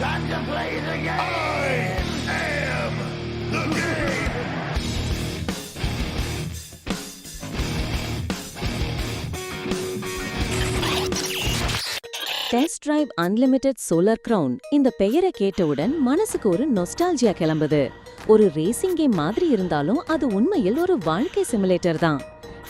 Time to play the game! I am the game. Test Drive Unlimited Solar Crown இந்த பெயரை கேட்டவுடன் மனசுக்கு ஒரு நொஸ்டால்ஜியா கிளம்புது ஒரு ரேசிங் கேம் மாதிரி இருந்தாலும் அது உண்மையில் ஒரு வாழ்க்கை சிமுலேட்டர் தான்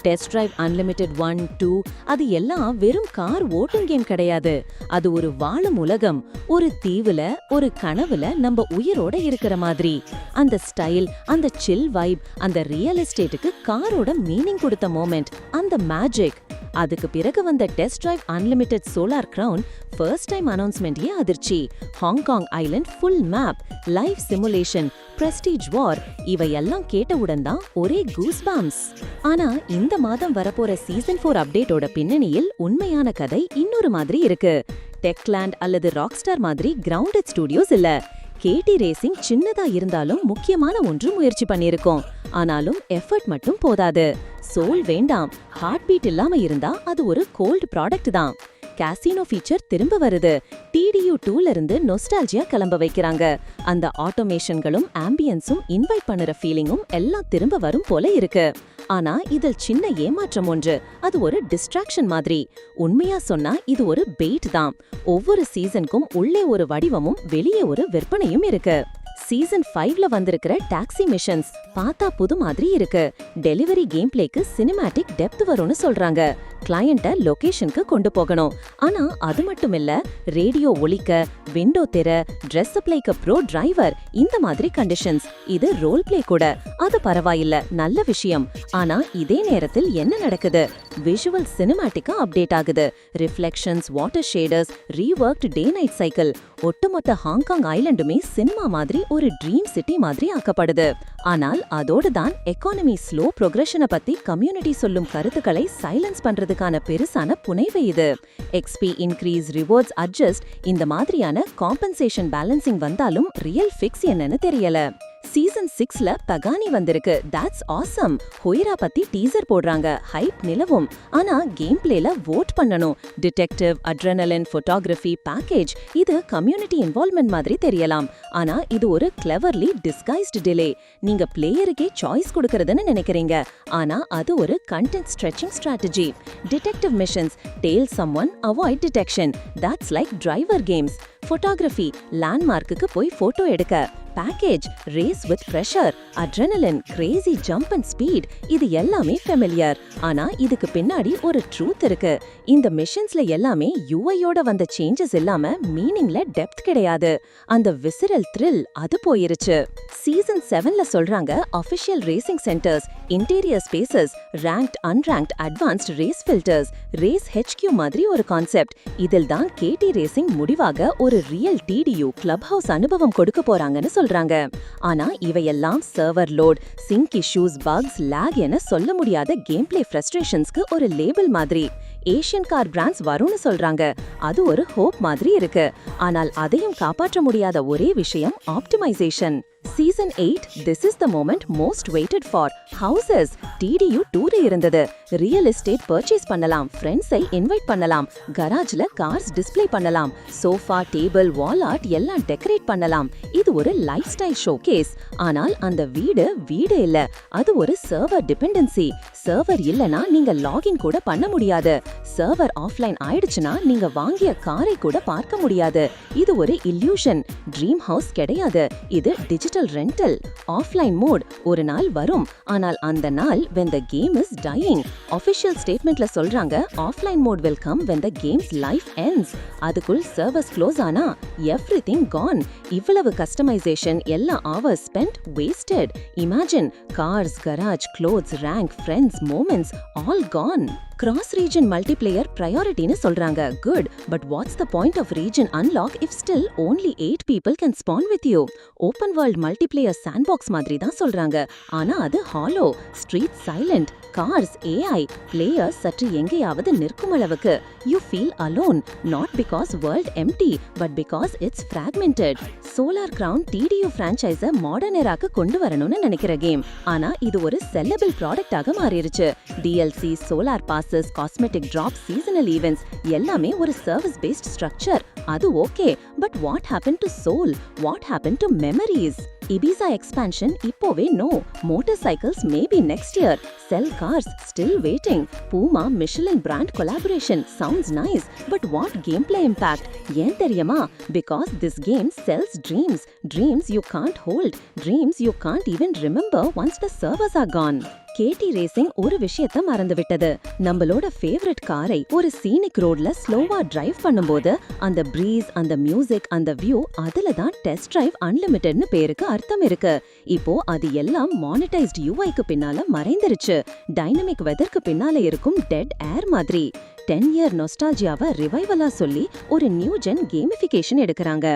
Test Drive Unlimited one two அது எல்லாம் வெறும் கார் ஓட்டும் கேம் கிடையாது. அது ஒரு வாழும் உலகம். ஒரு தீவுல ஒரு கனவுல நம்ம உயிரோட இருக்கிற மாதிரி. அந்த ஸ்டைல் அந்த சில் வைப் அந்த ரியல் எஸ்டேட்டுக்கு காரோட மீனிங் கொடுத்த மோமெண்ட் அந்த மேஜிக் அதுக்கு பிறகு வந்த Test Drive Unlimited Solar Crown first time அனௌன்ஸ்மெண்ட்யே அதிர்ச்சி. Hong Kong island full map live simulation prestige war இவையெல்லாம் கேட்டவுடன் தான் ஒரே கூஸ் பாம்ஸ் ஆனா இந்த மாதம் வரப்போற சீசன் ஃபோர் அப்டேட்டோட பின்னணியில் உண்மையான கதை இன்னொரு மாதிரி இருக்கு. டெக்லாண்ட் அல்லது ராக்ஸ்டார் மாதிரி கிரவுண்டட் ஸ்டுடியோஸ் இல்ல. கேடி ரேசிங் சின்னதா இருந்தாலும் முக்கியமான ஒன்று முயற்சி பண்ணியிருக்கோம். ஆனாலும் எஃபர்ட் மட்டும் போதாது. சோல் வேண்டாம். ஹார்ட் பீட் இல்லாம இருந்தா அது ஒரு கோல்ட் ப்ராடக்ட் தான். காசினோ ஃபீச்சர் திரும்ப வருது. டிடியூ டூல இருந்து நொஸ்டால்ஜியா கிளம்ப வைக்கிறாங்க. அந்த ஆட்டோமேஷன்களும் ஆம்பியன்ஸும் இன்வைட் பண்ணுற ஃபீலிங்கும் எல்லாம் திரும்ப வரும் போல இருக்கு. ஆனா இதில் சின்ன ஏமாற்றம் ஒன்று. அது ஒரு டிஸ்ட்ராக்ஷன் மாதிரி. உண்மையா சொன்னா இது ஒரு பெயிட் தான். ஒவ்வொரு சீசனுக்கும் உள்ளே ஒரு வடிவமும் வெளியே ஒரு விற்பனையும் இருக்கு. சீசன் ஃபைவ்ல வந்திருக்கிற டாக்ஸி மிஷன்ஸ் பார்த்தா புது மாதிரி இருக்கு. டெலிவரி கேம் பிளேக்கு சினிமேட்டிக் டெப்த் வரும்னு சொல்றாங்க. கிளையண்ட்டை லொகேஷனுக்கு கொண்டு போகணும். ஆனா அது மட்டும் இல்ல ரேடியோ ஒலிக்க விண்டோ திற ட்ரெஸ் அப்ளைக்கு ப்ரோ டிரைவர் இந்த மாதிரி கண்டிஷன்ஸ் இது ரோல் பிளே கூட. அது பரவாயில்ல நல்ல விஷயம். ஆனா இதே நேரத்தில் என்ன நடக்குது? விஷுவல் சினிமேட்டிக்கா அப்டேட் ஆகுது. Reflections water shaders reworked day night cycle ஒட்டுமொத்த ஹாங்காங் ஐலண்டுமே சினிமா மாதிரி ஒரு ட்ரீம் சிட்டி மாதிரி ஆக்கப்படுது. ஆனால் அதோடு தான் எக்கானமி ஸ்லோ ப்ரொக்ரெஷனை பத்தி கம்யூனிட்டி சொல்லும் கருத்துக்களை சைலன்ஸ் பண்றதுக்கு பண்றதுக்கான பெருசான புனைவு இது. எக்ஸ்பி இன்க்ரீஸ் ரிவார்ட்ஸ் அட்ஜஸ்ட் இந்த மாதிரியான காம்பன்சேஷன் பேலன்சிங் வந்தாலும் ரியல் ஃபிக்ஸ் என்னன்னு தெரியல. சீசன் சிக்ஸ்ல பகானி வந்திருக்கு. தட்ஸ் ஆசம் ஹொய்ரா பத்தி டீசர் போடுறாங்க. ஹைப் நிலவும். ஆனா கேம் பிளேல வோட் பண்ணணும். டிடெக்டிவ் அட்ரனலின் ஃபோட்டோகிராஃபி பேக்கேஜ் இது கம்யூனிட்டி இன்வால்வ்மெண்ட் மாதிரி தெரியலாம். ஆனா இது ஒரு கிளவர்லி டிஸ்கைஸ்டு டிலே நீங்க பிளேயருக்கே சாய்ஸ் கொடுக்கறதுன்னு நினைக்கிறீங்க. ஆனா அது ஒரு content stretching strategy detective missions tail someone avoid detection that's like driver games photography லேண்ட்மார்க்குக்கு போய் போட்டோ எடுக்க. Package race with pressure adrenaline crazy jump and speed இது எல்லாமே ஃபெமிலியர் ஆனா இதுக்கு பின்னாடி ஒரு ட்ரூத் இருக்கு. இந்த மிஷின்ஸ்ல எல்லாமே யூஐயோட வந்த சேஞ்சஸ் இல்லாம மீனிங்ல டெப்த் கிடையாது. அந்த விசிரல் த்ரில் அது போயிருச்சு. சீசன் செவன்ல சொல்றாங்க official racing centres interior spaces ranked unranked advanced race filters race HQ மாதிரி ஒரு கான்செப்ட் இதில் தான் கேடி ரேசிங் முடிவாக ஒரு ரியல் டிடியூ கிளப் ஹவுஸ் அனுபவம் கொடுக்க போறாங்கன்னு சொல்றாங்க. ஆனா இவையெல்லாம் server load sync issues bugs lag என சொல்ல முடியாத கேம் பிளே ஃப்ரஸ்ட்ரேஷன்ஸ்க்கு ஒரு லேபிள் மாதிரி. ஏஷியன் கார் பிராண்ட்ஸ் வரும்னு சொல்றாங்க. அது ஒரு ஹோப் மாதிரி இருக்கு. ஆனால் அதையும் காப்பாற்ற முடியாத ஒரே விஷயம் optimisation season eight this is the moment most waited for houses TDU tour இருந்தது. ரியல் எஸ்டேட் பர்ச்சேஸ் பண்ணலாம் ஃப்ரெண்ட்ஸை இன்வைட் பண்ணலாம் கராஜ்ல கார்ஸ் டிஸ்ப்ளே பண்ணலாம் சோஃபா டேபிள் வால் ஆர்ட் எல்லாம் டெக்கரேட் பண்ணலாம். இது ஒரு லைஃப் ஸ்டைல் ஷோ கேஸ் ஆனால் அந்த வீடு வீடு இல்ல. அது ஒரு சர்வர் டிபெண்டன்சி சர்வர் இல்லனா நீங்க லாகின் கூட பண்ண முடியாது. சர்வர் ஆஃப்லைன் ஆயிடுச்சுன்னா நீங்க வாங்கிய காரை கூட பார்க்க முடியாது. இது ஒரு இல்யூஷன் ட்ரீம் ஹவுஸ் கிடையாது. இது digital digital rental offline mode ஒரு நாள் வரும். ஆனால் அந்த நாள் when the game is dying official ஸ்டேட்மெண்ட்ல சொல்றாங்க offline mode will come when the game's life ends. அதுக்குள் சர்வர்ஸ் க்ளோஸ் ஆனா எவ்ரி திங் கான் இவ்வளவு கஸ்டமைசேஷன் எல்லா hours spend wasted imagine cars garage clothes rank friends moments all gone cross region multiplayer ப்ரையாரிட்டின்னு சொல்றாங்க good but what's the point of region unlock if still only eight people can spawn with you open world multiplayer sandbox மாதிரி தான் சொல்றாங்க. ஆனா அது hollow street silent cars AI players சற்று எங்கேயாவது நிற்கும் அளவுக்கு. You feel alone not because world empty but because it's fragmented Solar Crown TDU ஃப்ரான்ச்சைஸை modern எராக்கு கொண்டு வரணும்னு நினைக்கிற கேம் ஆனா இது ஒரு செல்லபிள் ப்ராடக்டாக மாறிடுச்சு DLC Solar passes cosmetic drop seasonal events எல்லாமே ஒரு சர்வீஸ் பேஸ்ட் ஸ்ட்ரக்சர் அது okay but what happen to soul what happen to memories Ibiza expansion இப்போவே no motorcycles maybe next year sell cars still waiting Puma Michelin brand collaboration sounds nice but what gameplay impact ஏன் தெரியுமா? Because this game sells dreams dreams you can't hold dreams you can't even remember once the servers are gone K T racing ஒரு விஷயத்த மறந்து விட்டது நம்மளோட favourite காரை ஒரு scenic ரோட்ல ஸ்லோவா டிரைவ் பண்ணும்போது அந்த பிரீஸ் அந்த மியூசிக் அந்த வியூ அதுல தான் டெஸ்ட் டிரைவ் அன்லிமிட்டட்னு பேருக்கு அர்த்தம் இருக்கு. இப்போ அது எல்லாம் மானிட்டைஸ்ட் யூஐக்கு பின்னால மறைந்துருச்சு. டைனமிக் வெதர்க்கு பின்னால இருக்கும் டெட் ஏர் மாதிரி. டென் இயர் நொஸ்டால்ஜியாவை ரிவைவலா சொல்லி ஒரு நியூ ஜென் கேமிஃபிகேஷன் எடுக்கறாங்க.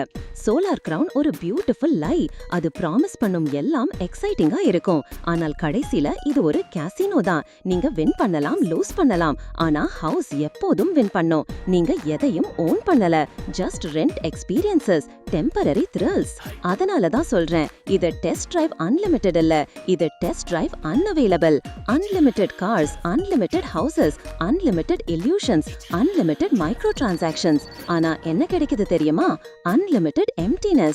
சோலார் கிரவுன் ஒரு பியூட்டிஃபுல் லை அது ப்ராமிஸ் பண்ணும் எல்லாம் எக்ஸைட்டிங்கா இருக்கும். ஆனால் கடைசில இது ஒரு கேசினோ தான். நீங்க வின் பண்ணலாம் லூஸ் பண்ணலாம். ஆனா ஹவுஸ் எப்போதும் வின் பண்ணும். நீங்க எதையும் ஓன் பண்ணல. Just rent experiences temporary thrills அதனால தான் சொல்றேன். இது டெஸ்ட் டிரைவ் அன்லிமிட்டெட் இல்ல. இது Test Drive unavailable unlimited cars unlimited houses unlimited illusions unlimited micro transactions ஆனா என்ன கிடைக்குது தெரியுமா? Unlimited emptiness